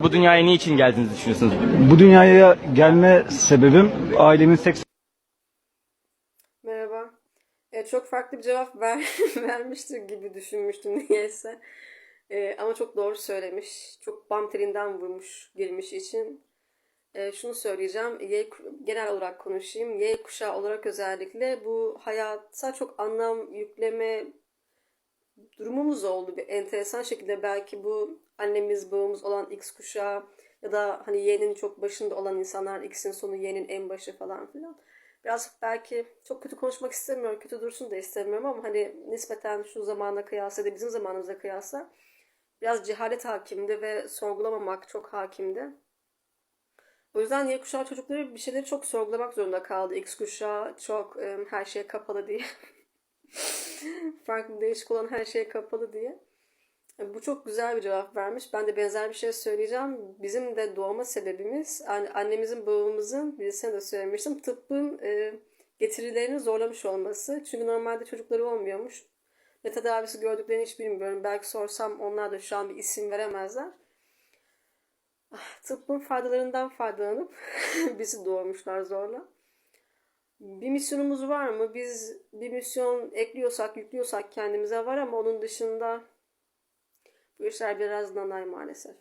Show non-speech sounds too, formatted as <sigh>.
Bu dünyaya ne için geldiğinizi düşünüyorsunuz? Bu dünyaya gelme sebebim ailemin seks Merhaba. E, çok farklı bir cevap ver, <laughs> vermiştir gibi düşünmüştüm niyeyse. E, ama çok doğru söylemiş. Çok bam telinden vurmuş girmiş için. E, şunu söyleyeceğim. Y, genel olarak konuşayım. Y kuşağı olarak özellikle bu hayata çok anlam yükleme durumumuz oldu. Bir enteresan şekilde belki bu annemiz babamız olan X kuşağı ya da hani Y'nin çok başında olan insanlar X'in sonu Y'nin en başı falan filan. Biraz belki çok kötü konuşmak istemiyorum, kötü dursun da istemiyorum ama hani nispeten şu zamana kıyasla da bizim zamanımıza kıyasla biraz cehalet hakimdi ve sorgulamamak çok hakimdi. O yüzden Y kuşağı çocukları bir şeyleri çok sorgulamak zorunda kaldı. X kuşağı çok her şeye kapalı diye. <laughs> <laughs> Farklı değişik olan her şeye kapalı diye. E, Bu çok güzel bir cevap vermiş. Ben de benzer bir şey söyleyeceğim. Bizim de doğma sebebimiz an- annemizin babamızın birisine de söylemiştim. Tıbbın e, getirilerini zorlamış olması. Çünkü normalde çocukları olmuyormuş. Ne tedavisi gördüklerini hiç bilmiyorum. Belki sorsam onlar da şu an bir isim veremezler. Ah, Tıbbın faydalarından faydalanıp <laughs> bizi doğurmuşlar zorla. Bir misyonumuz var mı? Biz bir misyon ekliyorsak, yüklüyorsak kendimize var ama onun dışında bu işler biraz nanay maalesef.